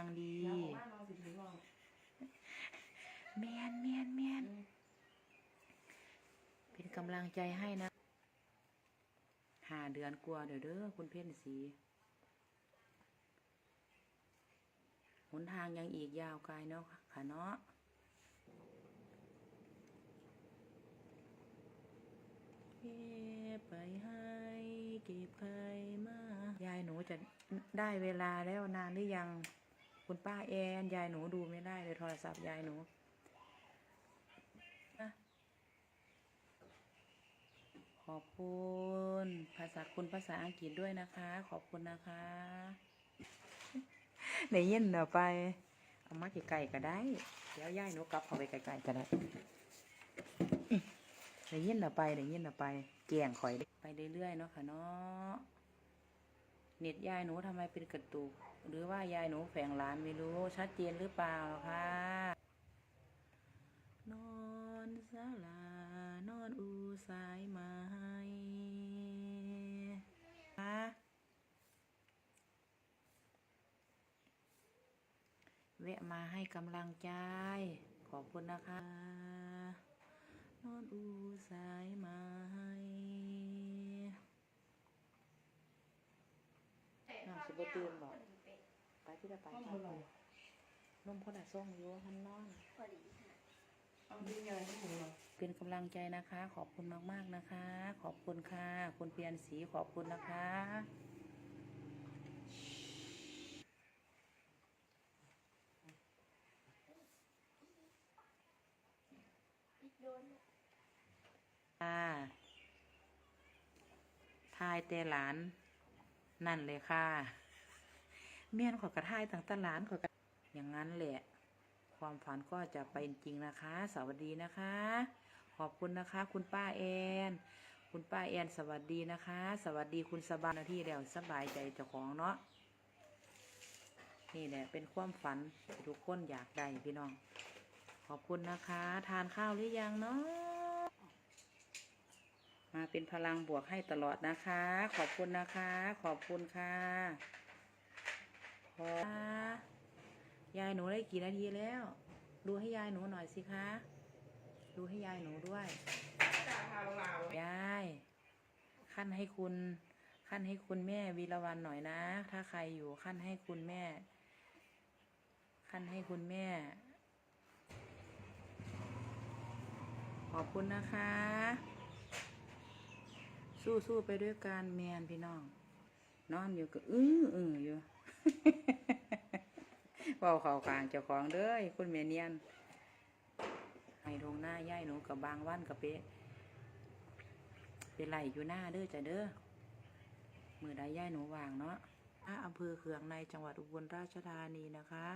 อย่างดีเดี๋ยวออกมาเราสิถึงลองแมนแมนแมนเป็นกำลังใจให้นะหาเดือนกลัวาเดี๋ยวเด้อคุณเพ่นสีหนทางยังอีกยาวไกลเนาะค่ะเนาะเก็บไปให้เก็บใครมายายหนูจะได้เวลาแล้วนานหรือยัง คุณป้าแอนยายหนูดูไม่ได้เลยโทรศัพท์ยายหนูขอบคุณภาษาคุณภาษาอังกฤษด้วยนะคะ ขอบคุณนะคะไหนยินเดี๋ยวไปเอามาไกลๆก็ได้เดี๋ยวยายหนูกลับเข้าไปไกลๆก็ได้ไหนยินเดี๋ยวไปไหนยินเดี๋ยวไปแกงข่อยไปเรื่อยๆเนาะค่ะเนาะ เน็ตยายหนูทำไมเป็นกระตุก หรือว่ายายหนูแฝงร้านไม่รู้ชัดเจนหรือเปล่าคะนอนสาลานอนอูสายไม้คะแวะมาให้กำลังใจ ขอบคุณนะคะ นอนอูสายไม้ น้องสิ บ่ตื่นบ่ไปที่ละไปห้องจ้าเท่าไหร่นมคนละส่งอยู่หันนอนเอาดีไงห้องหนูเหรอเป็นกำลังใจนะคะ ขอบคุณมากๆนะคะ ขอบคุณค่ะ คุณเพียรศรีขอบคุณนะคะค่ะทายแต่หลาน นั่นเลยค่ะ เมียนขอกระทายต่างตหลานขอกระอย่างนั้นแหละ ความฝันก็จะเป็นจริงนะคะ สวัสดีนะคะ ขอบคุณนะคะ คุณป้าแอน คุณป้าแอนสวัสดีนะคะ สวัสดีคุณสบายนาที่แล้วสบายใจเจ้าของเนาะนี่แหละเป็นความฝันทุกคนอยากได้พี่น้อง ขอบคุณนะคะ ทานข้าวหรือยังเนาะมาเป็นพลังบวกให้ตลอดนะคะ ขอบคุณนะคะ ขอบคุณค่ะ ยายหนูได้กี่นาทีแล้ว ดูให้ยายหนูหน่อยสิคะ ดูให้ยายหนูด้วยจ่าพาลาวยาย ขั้นให้คุณ ขั้นให้คุณแม่วีรวันหน่อยนะ ถ้าใครอยู่ขั้นให้คุณแม่ ขั้นให้คุณแม่ ขอบคุณนะคะ สู้สู้ไปด้วยกันแมนพี่น้อง นอนอยู่ก็อื้ออื้ออยู่เบาเขากลางเจ้าของเด้ยคุณเมเนียนให้ทงหน้าย่ายหนูกับบางวันกับเป๊ะเป็นไหลอยู่หน้าเด้อจ้ะเด้อมือใดย่ายหนูวางเนาะถ้าอำเภอเขืองในจังหวัดอุบลราชธานีนะคะ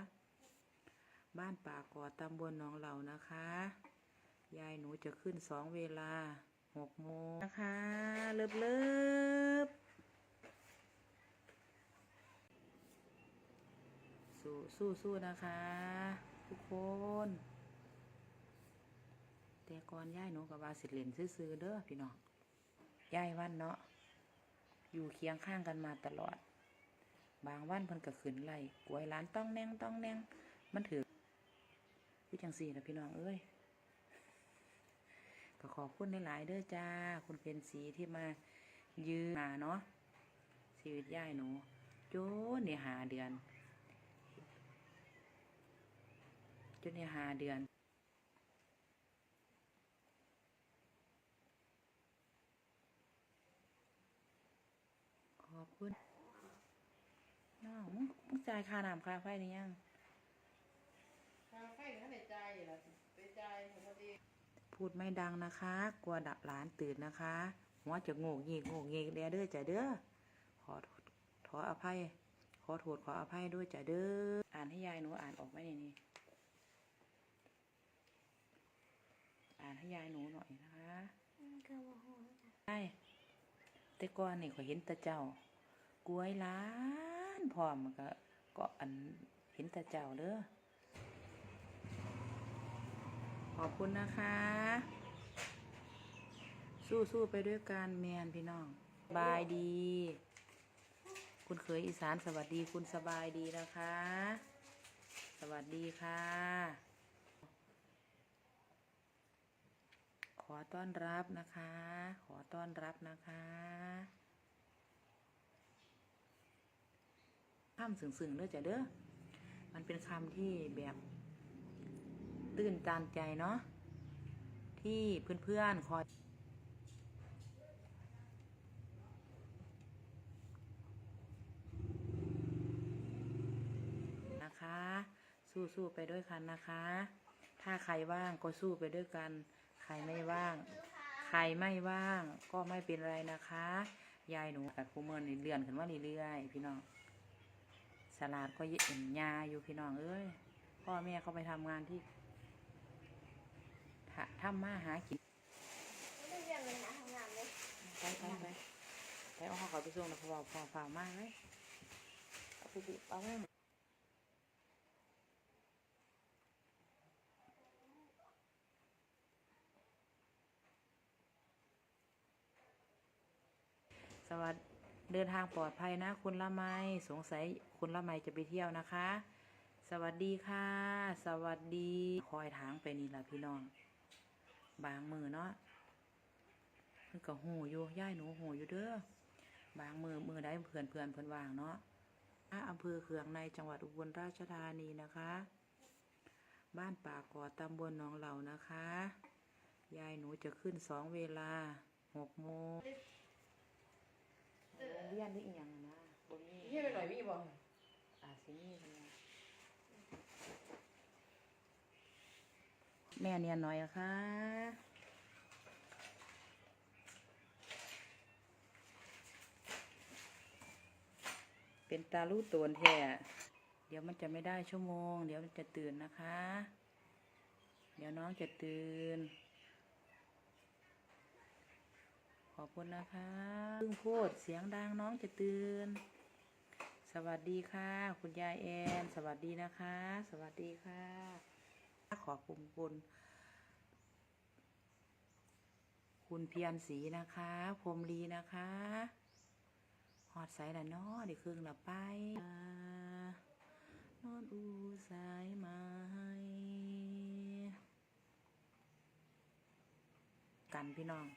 บ้านป่ากอดตำบลหนองเหล่านะคะ ยายหนูจะขึ้นสองเวลาหกโมงนะคะ เลิบเลิบ สู้สู้สู้นะคะ ทุกคน แต่ก่อนยายหนูกับว่าสิเล่นซื้อๆเด้อพี่น้องย่ายวันเนาะอยู่เคียงข้างกันมาตลอด บางวันเพิ่นก็ขึ้นไล่กวยร้านต้องแนงต้องแนงมันถือพี่จังสี่นะพี่น้องเอ้ยก็ขอบคุณหลายๆเด้อจ้า คุณเป็นสีที่มายืนมาเนาะชีวิตย่ายหนูโจนเนี่ยหาเดือน จนเนี่ยหาเดือนขอบคุณน้องมึงมึงจ่ายค่าน้ำค่าไฟหรือยังคาไฟท่านในใจเหรอในใจผมพอดีพูดไม่ดังนะคะ กลัวดับหลานตื่นนะคะ หัวจะโงกเงกโงกเงกเด้อเด้อจ้ะเด้อขอโทษขออภัย ขอโทษขออภัยด้วยจ้ะเด้อ อ่านให้ยายหนูอ่านออกไหมใน อ่านให้ยายหนูหน่อยนะคะใช่แต่ก่อนนี่ขอยเห็นแตาเจ้ากล้วยหล้านพร้อมมันก็ก็อันเห็นแตาเจ้าเด้อขอบคุณนะคะ สู้ๆไปด้วยกันแมนพี่น้องสบายดี คุณเคยอีสานสวัสดีคุณสบายดีนะคะดีค่ะ ขอต้อนรับนะคะ ขอต้อนรับนะคะคำสึงๆเด้อจ้ะเด้อ มันเป็นคำที่แบบตื่นตันใจเนาะ ที่เพื่อนๆคอยนะคะ สู้ๆไปด้วยกันนะคะ ถ้าใครว่างก็สู้ไปด้วยกัน ใครไม่ว่าง ใครไม่ว่างก็ไม่เป็นไรนะคะ ยายหนูกับผู้เมินนี่เลื่อนขึ้นว่าเรื่อยๆพี่น้องสลัดก็เย็นยาอยู่พี่น้องเอ้ยพ่อแม่เขาไปทำงานที่ทะทำมาหากินไม่ได้เรียนเลยนะทำงานเลยไปไปไปไปเอาเขาไปส่งนะพอพอพอมากเลยเอาไปดิเอาไว้ วัสดีเดินทางปลอดภัยนะ คุณละไมสงสัยคุณละไมจะไปเที่ยวนะคะ สวัสดีค่ะ สวัสดี คอยทางไปนี่ละพี่น้อง บางมือเนาะเพิ่นก็หูอยู่ย่ายหนูหูอยู่เด้อบางมือมือได้เพื่อนเพื่อนเพิ่อนวางเนาะอะอำเภอเขืองในจังหวัดอุบลราชธานีนะคะ บ้านป่ากอดตำบลหนองเหล่านะคะ ยายหนูจะขึ้นสองเวลาหกโมง เรียนได้อีหยังนะบนนี้เฮียไปหน่อยมีบ่อาซินี่เพิ่นว่าแม่เนียนหน่อยนะคะเป็นตาลูตวนแท้เดี๋ยวมันจะไม่ได้ชั่วโมง เดี๋ยวมันจะตื่นนะคะ เดี๋ยวน้องจะตื่น ขอบคุณนะคะพิ่งพูดเสียงดังน้องจะตื่น สวัสดีค่ะ คุณยายแอน สวัสดีนะคะ สวัสดีค่ะ ขอบคุณคุณ คุณเพียรศรีนะคะพรมลีนะคะหอดสายละเนาะได้ครึ่งละไปนอนอูสายไม้กันพี่น้อง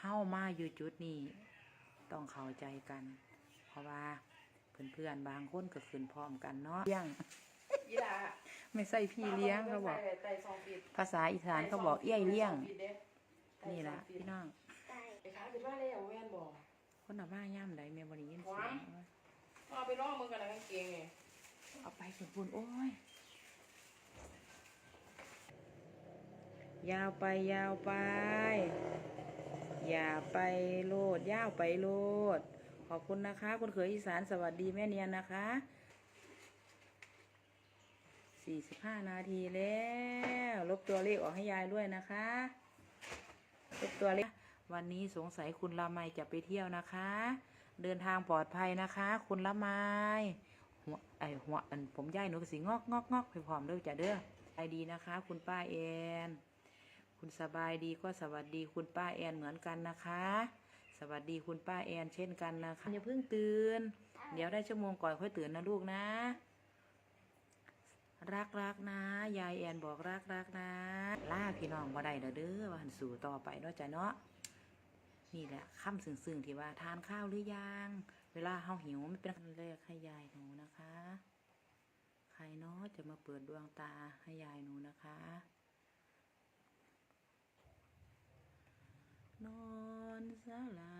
เฮ้ามาอยู่จุดนี้ ต้องเข้าใจกัน เพราะว่าเพื่อนๆบางคนก็ขึ้นพร้อมกันเนาะเลี้ยงยีราไม่ใช่พี่เลี้ยงเขาบอก ไต่สองฟีตภาษาอีสานเขาบอกเอี้ยเลี้ยงไต่สอฟีตเด้ไต่นี่ละสองฟีตพี่น้องไก่ไปขายขึ้นมาแล้วแม่นบ่คนเอาบ้าย่ำใดแม่บริยินเสียงเอาไปลองมึงกันนะกางเกงไงเอาไปคุณคุณโอ้ย ยาวไปยาวไป อย่าไปโลดย่าวไปโลด ขอบคุณนะคะ คุณเขยอีสานสวัสดีแม่เนียนนะคะสี่สิบห้านาทีแล้ว ลบตัวเลขออกให้ยายด้วยนะคะ ลบตัวเลข วันนี้สงสัยคุณละไมจะไปเที่ยวนะคะ เดินทางปลอดภัยนะคะ คุณละไมหัวไอหัวอันผมย่ายหนูก็สิงอกงอกงอกไปพร้อมเด้อจ้ะเด้อไปดีนะคะ คุณป้าแอน คุณสบายดีก็สวัสดีคุณป้าแอนเหมือนกันนะคะ สวัสดีคุณป้าแอนเช่นกันนะคะอย่าเพิ่งตื่น เดี๋ยวได้ชั่วโมงก่อนค่อยตื่นนะลูกนะ รักรักนะ ยายแอนบอกรักรักนะล่าพี่น้องบ่ได้เด้อเด้อว่าหันสู่ต่อไปเนาะจ้ะเนาะนี่แหละคำซึ้งๆที่ว่าทานข้าวหรือยังเวลาเฮาหิวไม่เป็นเลขให้ยายหนูนะคะ ใครเนาะจะมาเปิดดวงตาให้ยายหนูนะคะ นอนสลา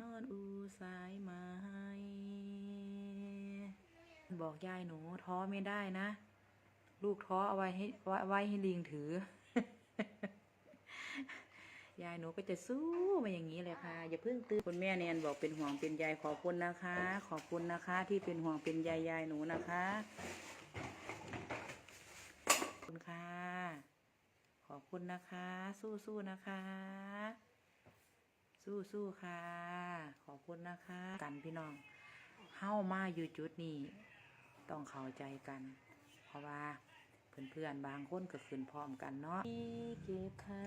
นอนอูสายไม้บอกยายหนูท้อไม่ได้นะ ลูกท้อเอาไว้ให้ไว้ให้ลิงถือ ยายหนูก็จะสู้มาอย่างนี้เลยค่ะ อย่าเพิ่งตื่นคุณแม่เนียนบอกเป็นห่วงเป็นใยขอบคุณนะคะ ขอบคุณนะคะ ที่เป็นห่วงเป็นใยยายหนูนะคะขอบคุณค่ะ ขอบคุณนะคะ สู้ๆนะคะ สู้ๆค่ะ ขอบคุณนะคะ กันพี่น้องเฮ้ามาอยู่จุดนี้ ต้องเข้าใจกัน เพราะว่าเพื่อนๆบางคนก็ขึ้นพร้อมกันเนาะเก็บไข่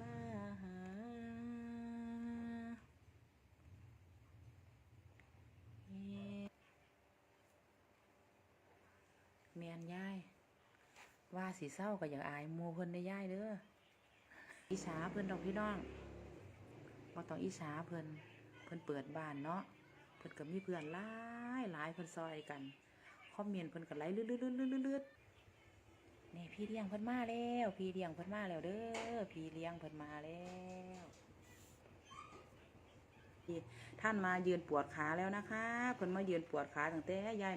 มาหาเมนย่ายว่าสีเศร้าก็อย่าอายมูเพิ่นได้ย่ายเด้ออิจฉาเพิ่นดอกพี่น้อง บ่ต้องอิจฉาเพิ่นเพิ่นเปิดบ้านเนาะเพิ่นก็มีเพื่อนหลายหลายเพิ่นซอยกันคอมเมนต์เพิ่นก็ไหลลืดๆๆๆๆนี่พี่เลี้ยงเพิ่นมาแล้ว พี่เลี้ยงเพิ่นมาแล้วเด้อพี่เลี้ยงเพิ่นมาแล้วท่านมายืนปวดขาแล้วนะคะเพิ่นมายืนปวดขาตั้งแต่ยาย